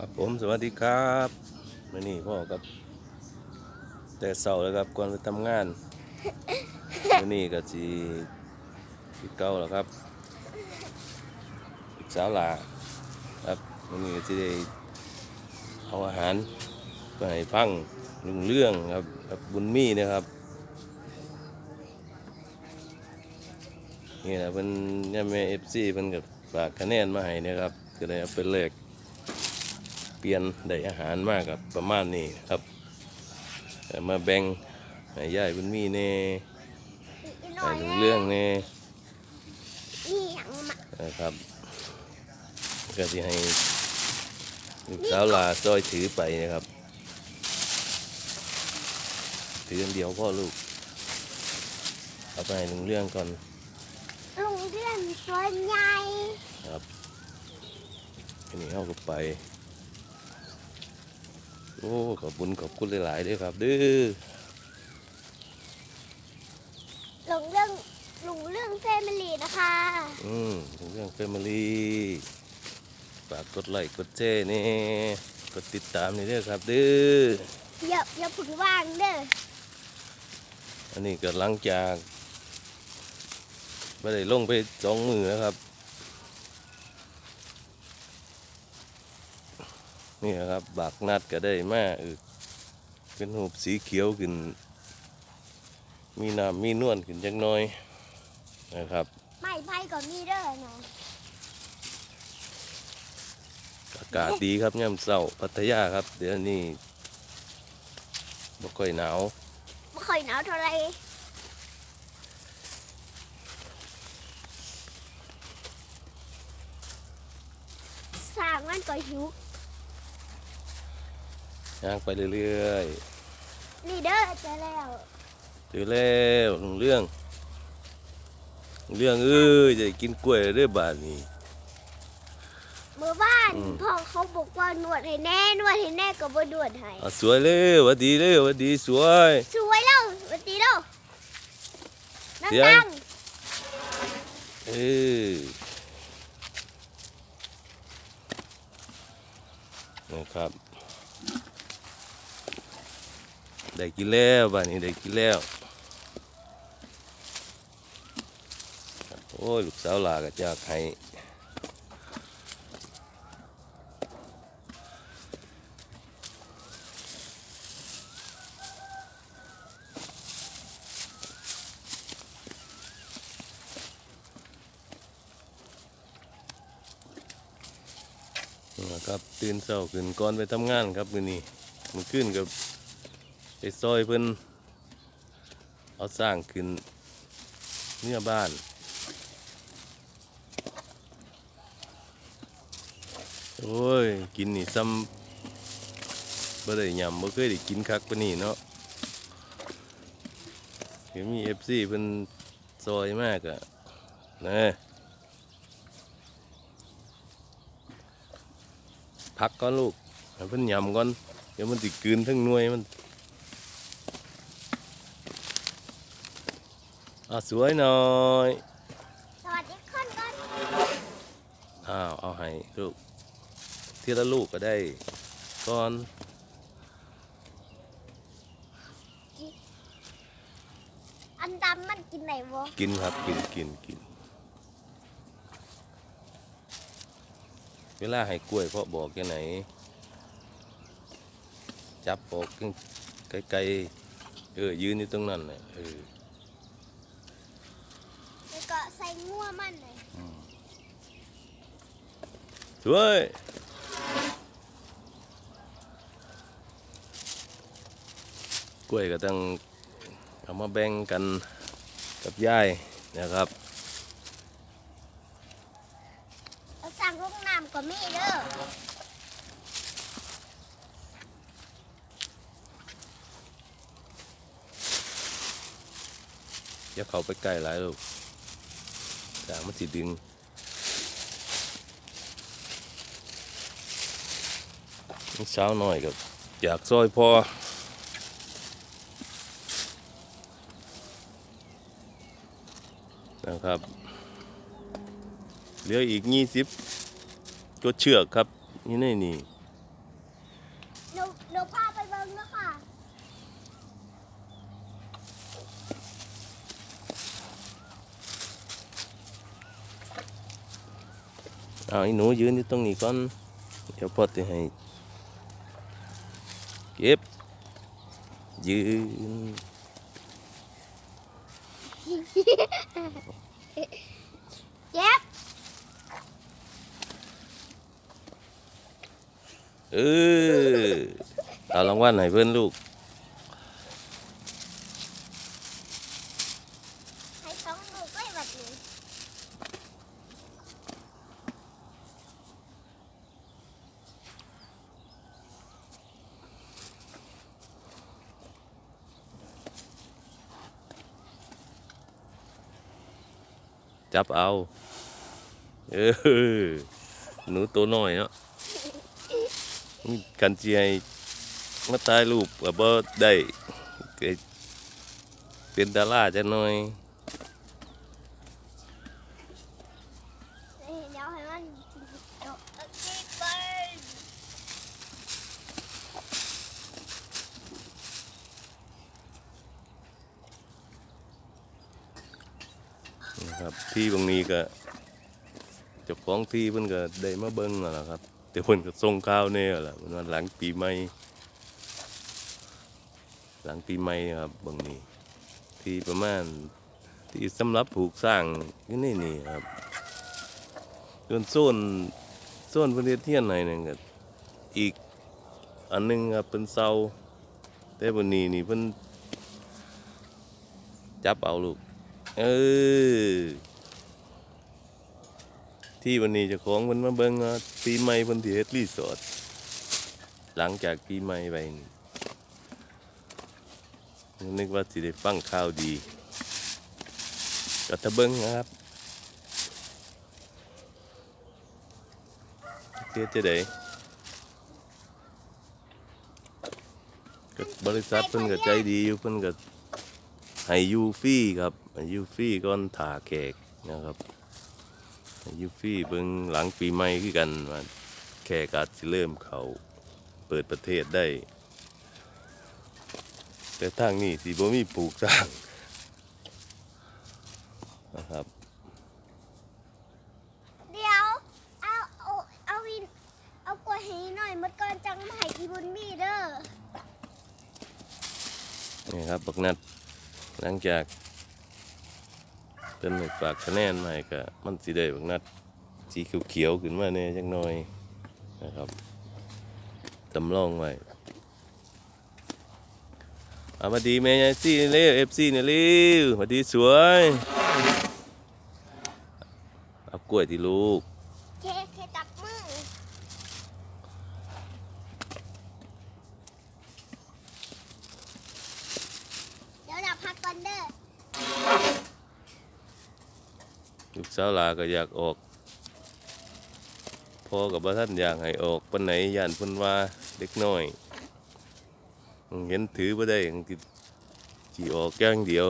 ครับผมสวัสดีครับมื่อนี้พ่อกับ แต่เสาร์แล้วครับก่อนไปทำงานมื่อนี้ก็สีที่เก่าแล้วครับสาวหลาครับมื่อนี้ก็จะได้เอาอาหารไปพังลุงเรื่องครับกับบุญมีนะครับนี่นะเป็นย่าแม่เอฟซีเป็นกับฝากคะแนนมาให้นะครับก็เลยเอาเป็นเลข เปลี่ยนได้อาหารมากครับประมาณนี้ครับแต่มาแบ่งให้ยายบุญมีเน่อีกหน่ให้อยลุงเรื่องเน่นี่อย่างมานะครับก็จะให้ลูกสาวลาซอยถือไปนะครับ ถืออันเดียวพ่อลูก เอาไปให้ลุงเรื่องก่อนลุงเรื่องตัวใหญ่ครับอันนี้เอาก็ไป โอ้ขอบคุณขอบคุณหลายๆด้วยครับเด้อลุงเรื่องลุงเรื่องแฟมิลี่นะคะ อืมเรื่องแฟมิลี่ฝากกดไลค์กดแชร์นี่กดติดตามนี่เด้อครับเด้ออย่าอย่าผึ่งว่างเด้ออันนี้ก็หลังจากไม่ได้ลงไปสองมือนะครับ นี่ครับบากนัดก็ได้มาเออเป็นหูปสีเขียวขึ้น มีน้ำมีนวลขึ้นจักหน้อยนะครับ ไม่ไพ่ก็มีเด้อเนาะอากาศดีครับย่ำเศร้าพัทยาครับ เดี๋ยวนี้บ่ค่อยหนาวไม่ค่อยหนาวเท่าไหรสร้างมันก็หิว ย่างไปเรื่อยนี่เด้อเจะแล้วๆเจอแล้วลุงเรื่องลุงเรื่องเอ้ยจะกินกล้วยเด้อบาดนี้เมื่อบ้านอืมพ่อเขาบอกว่านวดให้แน่นวดให้แน่ก็บ่นวดให้อะสวยเลยหวัดดีเลยหวัดดีสวย สวยแล้วสวัสดีแล้วนั่งเสียงดังเออนะครับ ได้กินแล้วบ้านนี้ได้กินแล้ว โอ้ย ลูกสาวลาก็จะให้นะครับตื่นเช้าขึ้นก่อนไปทำงานครับมื้อนี้มันขึ้นกับ ไปซอยเพิ่นเอาสร้างขึ้นเนี่ยบ้านโอ้ย กินนี่ซ้ำบ่ได้ยำบ่เคยได้กินคักปนนี้เนาะเห็นมี FC เพิ่นซอยมากอะนะพักก่อนลูกเพิ่นยำก่อน เดี๋ยวมันสิดกืนทั้งน่วยมัน อะสวยหน่อย สวัสดีคนก่อนอ้าว เอาให้ลูก ทีละลูกก็ได้ก่อนอันดำมันกินไหนวะกินครับกินกินกิน เวลาให้กล้วยพ่อบอกแค่ไหน จับบอกไกลๆเออยืนอยู่ตรงนั้นเลยเออแล้วก็ ใส่งัวมันเลยสวยกล้วยก็ต้องเอามาแบ่งกันกับยายนะครับเอาสั่งลูกน้ำก็มีเด้ออย่าเข้าไปใกล้หลายลูก จางมันสิดึงเช้าหน่อยกับอยากซอยพอนะครับเหลืออีกยี่สิบก็เชือกครับนี่นี่นี่ เดี๋ยวพาไปเบิ้งแล้วค่ะ เอาไอ้หนูยืนอยู่ตรงนี้ก่อนเดี๋ยวพ่อจะให้เก็บยืนเจ็บเออเอารางวัลให้เพื่อนลูก ให้สองลูกก็แบบนี้ จับเอา เออ หนูตัวน้อยเนาะกันจียมาตายรูปกับบ่ได้เกิดเป็นดาราจะหน่อย เดี๋ยวให้มันโอเคเบิ้ง นะครับ ที่บางนี้ก็เจ้าของที่เพิ่นก็ได้มาเบิ่งนั่นแหละครับ แต่เพิ่นก็ส่งข่าวแน่แหละมันว่าหลังปีใหม่หลังปีใหม่ครับบางนี้ ที่ประมาณที่สำหรับปลูกสร้างนี่นี่ครับส่วนโซนโซนประเทศเทียนไหนนึงก็อีกอันหนึงครับเป็นเสาแต่บนนี้นี่เพิ่นจับเอาลูก เออ ที่วันนี้จะของมันมาเบิ่งปีใหม่พิ่นสิเฮ็ดรีสอร์ทหลังจากปีใหม่ไปนี่นึกว่าสิได้ฟังข่าวดีก็ตะเบิ่งนะครับเฮ็ดจะได้ก็บริษัทเพิ่นก็ใจดีอยู่เพิ่นก็ ให้อยู่ฟรีครับให้อยู่ฟรีก่อนถ่าแขกนะครับยูฟี่เบิ่งหลังปีใหม่คือกันว่าแขกอาจสิเริ่มเขาเปิดประเทศได้ แต่ทางนี้สิบ่มีปลูกสร้างนะครับเดี๋ยวเอาเอาเอาวินเอากล้วยให้หน่อยมันก่อนจังมาให้อีบุญมีเด้อนี่ครับบักนัด หลังจากเป็นฝากคะแนนให้ก็มันสิได้บักนัดสีเขียวๆขึ้นมาเนี่ยจักหน่อยนะครับจำลองไว้เอามาดีแม่ยายซี่เร็วเอฟซีเนี่ยเร็วมาดีสวย เอากล้วยที่ลูก เคเคจับมือเดี๋ยวเราพักก่อนเด้อ ลูก สาวลาก็อยากออกพ่อกับบ่ท่านอยากให้ออกปันไหนย่านพิ่นว่าเด็กน้อย เห็นถือบ่ได้ยังสิสิออกอย่างเดียว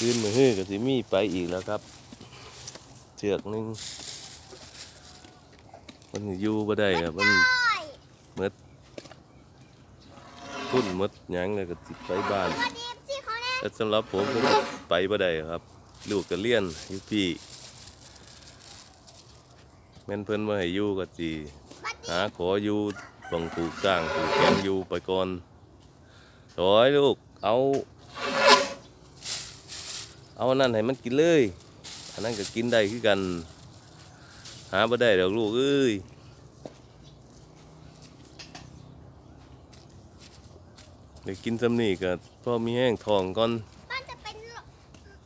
อื่นมือฮื้อก็สิมีไปอีกแล้วครับเชือกหนึง มันอยู่บ่ได้ครับมันโอ้ยพุ่นหมดหยังเลยก็สิไปบ้านสวัสดีสิเขาแน่แต่สำหรับผมก็ไปบ่ได้ครับ ลูกก็เรียนอยู่พี่แม่นเพิ่นมาให้อยู่ก็สิสวัสดีหาขออยู่บังปลูกสร้างปลูกแกงอยู่ไปก่อนถอยลูกเอา เอาอันนั้นให้มันกินเลย อันนั้นก็กินได้คือกัน หาบ่ได้ดอกลูกเอ้ยเดี๋ยวกินสำนี่ก็พอมีแห้งทองก่อน มันจะเป็นโร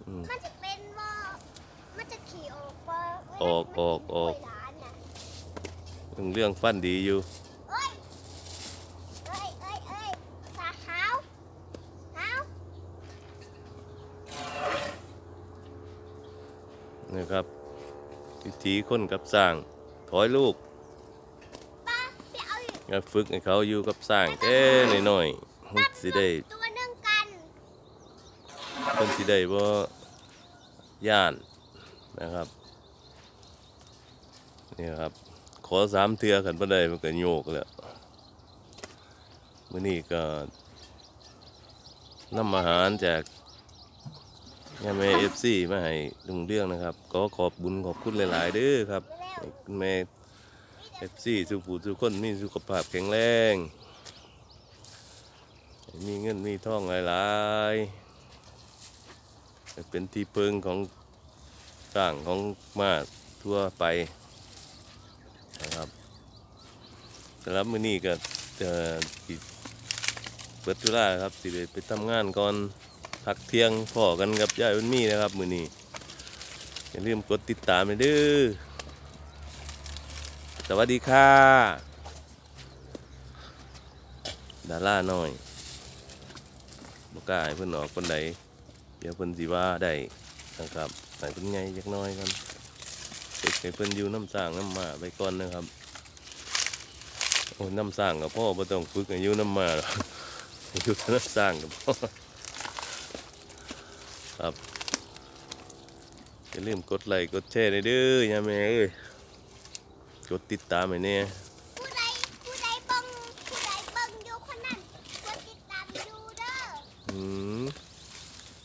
อืม มันจะเป็นว่ามันจะขี่ออกว่าออกออกออกเวลาน่ะเรื่องเรื่องฟันดีอยู่ เอ้ยเอ้ยเอ้ยเอ้ยตาขาวขาวนะครับ วิธีคนกับสร้างถอยลูกป้าไปเอาอีกก็ฝึกให้เขาอยู่กับสร้างแค่น้อยๆมันสิได้ตัวหนึ่งไก่เพิ่นสิได้บ่ย่านนะครับนี่ครับ ขอสามเทือขันบ่ได้มันก็โยกแล้วมื้อนี้ก็นำอาหารจาก ยาแม่ FC มาให้ลุงเรื่องนะครับ ก็ขอบบุญขอบคุณหลาย ๆ เด้อครับให้คุณแม่ FC สุผู้ทุคนมีสุขภาพแข็งแรง มีเงินมีทองหลายๆเป็นที่พึ่งของสร้างของมาทั่วไปนะครับสำหรับมื้อนี้ก็จะสิเปิดธุระครับสิได้ไปทำงานก่อน พักเที่ยงพ่อกันกับยายวันมีนะครับ มือนี้อย่าลืมกดติดตามไปด้อสวัสดีค่ะ ดาราหน่อยบ่กาให้เพิ่อนออกคนใดเดี๋ยวเพิ่อนสิว่าได้นะครับให้เพิ่นใหญ่จักน้อยก่อนฝึกให้เพิ่อนอยู่น้ำสร้างน้ำมาไปก่อนนะครับโอ้น้ำสร้างกับพ่อบ่ต้องฝึกอายุน้ำมาหรอกอายุน้ำสร้างกับพ่อ ครับอย่าลืมกดไลค์กดแชร์ด้วยเด้อยาแม่เอ้ยกดติดตามให้แน่ผู้ใดผู้ใดเบังผู้ใดเบังอยู่คนนั้นกดติดตามดูเด้ออืม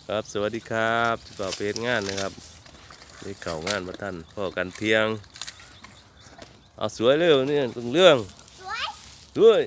ครับสวัสดีครับที่ต่อเพจงานนะครับได้เข่างานมาท่านพ่อกันเที่ยงเอาสวยเร็วเนี่ยเรื่องสวยด้วย